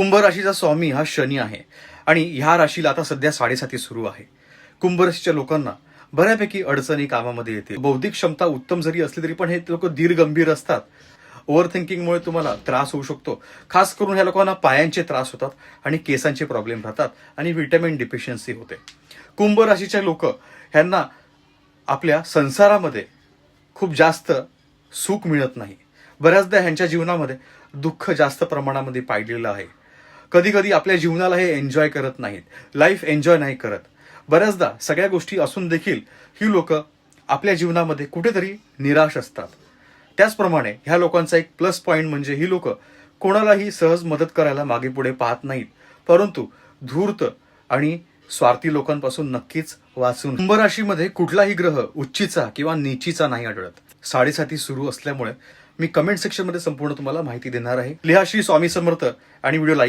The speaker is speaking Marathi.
कुंभ राशीचा स्वामी हा शनी आहे. आणि ह्या राशीला आता सध्या साडेसाती सुरू आहे. कुंभ राशीच्या लोकांना बऱ्यापैकी अडचणी कामामध्ये येते. बौद्धिक क्षमता उत्तम जरी असली तरी पण हे लोक धीर असतात. ओव्हर थिंकिंगमुळे तुम्हाला त्रास होऊ शकतो. खास करून ह्या लोकांना पायांचे त्रास होतात आणि केसांचे प्रॉब्लेम राहतात आणि व्हिटॅमिन डिफिशियन्सी होते. कुंभ राशीचे लोक ह्यांना आपल्या संसारामध्ये खूप जास्त सुख मिळत नाही. बऱ्याचदा ह्यांच्या जीवनामध्ये दुःख जास्त प्रमाणामध्ये पाहिलेलं आहे. कधी कधी आपल्या जीवनाला हे एन्जॉय करत नाहीत. लाईफ एन्जॉय नाही करत. बऱ्याचदा सगळ्या गोष्टी असून देखील ही लोक आपल्या जीवनामध्ये कुठेतरी निराश असतात. त्याचप्रमाणे ह्या लोकांचा एक प्लस पॉईंट म्हणजे ही लोक कोणालाही सहज मदत करायला मागे पुढे पाहत नाहीत. परंतु धूर्त आणि स्वार्थी लोकांपासून नक्कीच वाचून कुंभराशीमध्ये कुठलाही ग्रह उच्चीचा किंवा नीचीचा नाही आढळत. साडेसाती सुरू असल्यामुळे मी कमेंट सेक्शनमध्ये संपूर्ण तुम्हाला माहिती देणार आहे. लिहा श्री स्वामी समर्थ आणि व्हिडिओ लाईक